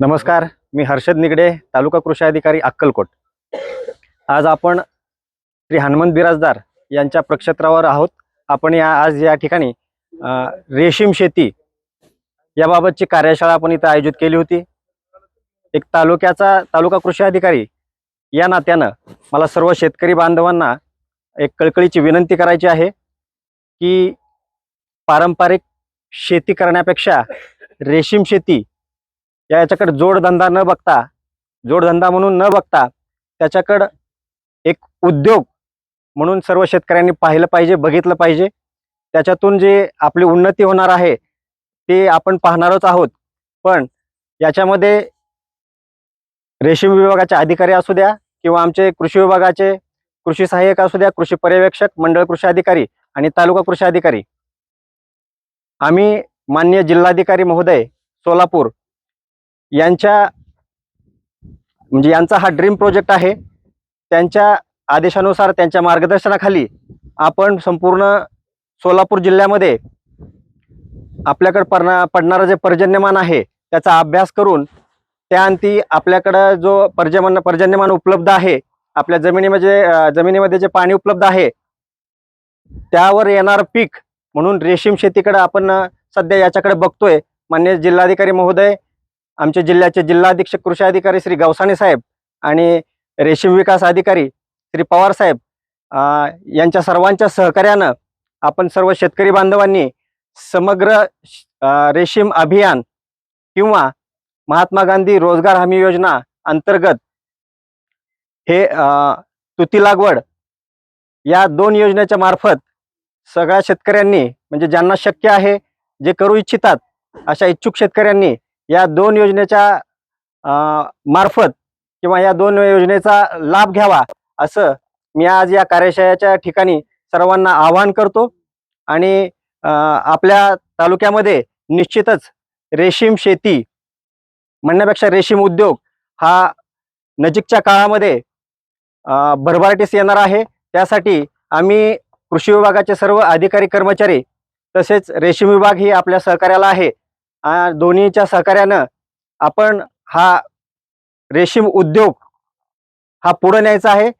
नमस्कार मी हर्षद निगडे तालुका कृषी अधिकारी अक्कलकोट. आज आपण श्री हनुमंत बिराजदार यांच्या प्रक्षेत्रावर आहोत. आपण या आज या ठिकाणी रेशीम शेती याबाबतची कार्यशाळा आपण इथं आयोजित केली होती. एक तालुक्याचा तालुका कृषी अधिकारी या नात्यानं मला सर्व शेतकरी बांधवांना एक कळकळीची विनंती करायची आहे की पारंपरिक शेती करण्यापेक्षा रेशीम शेती. या याच्याकडे जोडधंदा न बघता जोडधंदा म्हणून न बघता त्याच्याकडं एक उद्योग म्हणून सर्व शेतकऱ्यांनी पाहिलं पाहिजे बघितलं पाहिजे. त्याच्यातून जे आपली उन्नती होणार आहे ते आपण पाहणारच आहोत. पण याच्यामध्ये रेशीम विभागाचे अधिकारी असू द्या किंवा आमचे कृषी विभागाचे कृषी सहाय्यक असू द्या कृषी पर्यवेक्षक मंडळ कृषी अधिकारी आणि तालुका कृषी अधिकारी. आम्ही मान्य जिल्हाधिकारी महोदय सोलापूर यांच्या म्हणजे यांचा हा ड्रीम प्रोजेक्ट आहे. त्यांच्या आदेशानुसार त्यांच्या मार्गदर्शनाखाली आपण संपूर्ण सोलापूर जिल्ह्यामध्ये आपल्याकडे पडणा पडणारं जे पर्जन्यमान आहे त्याचा अभ्यास करून त्या अंती आपल्याकडं जो पर्जमान पर्जन्यमान उपलब्ध आहे आपल्या जमिनीमध्ये जमिनीमध्ये जे पाणी उपलब्ध आहे त्यावर येणार पीक म्हणून रेशीम शेतीकडे आपण सध्या याच्याकडे बघतोय. मान्य जिल्हाधिकारी महोदय आमचे जिल्ह्याचे जिल्हाधीक्षक कृषी अधिकारी श्री गवसाने साहेब आणि रेशीम विकास अधिकारी श्री पवार साहेब यांच्या सर्वांच्या सहकार्यानं आपण सर्व शेतकरी बांधवांनी समग्र रेशीम अभियान किंवा महात्मा गांधी रोजगार हमी योजना अंतर्गत हे तुती लागवड या दोन योजनेच्या मार्फत सगळ्या शेतकऱ्यांनी म्हणजे ज्यांना शक्य आहे जे करू इच्छितात अशा इच्छुक शेतकऱ्यांनी या दोन योजनेच्या मार्फत किंवा या दोन योजनेचा लाभ घ्यावा असं मी आज या कार्यशाळेच्या ठिकाणी सर्वांना आवाहन करतो. आणि आपल्या तालुक्यामध्ये निश्चितच रेशीम शेती म्हणण्यापेक्षा रेशीम उद्योग हा नजीकच्या काळामध्ये भरभराटीस येणार आहे. त्यासाठी आम्ही कृषी विभागाचे सर्व अधिकारी कर्मचारी तसेच रेशीम विभाग ही आपल्या सहकार्याला आहे. दोन्हीच्या सहकार्यानं आपण हा रेशीम उद्योग हा पुढे न्यायचा आहे.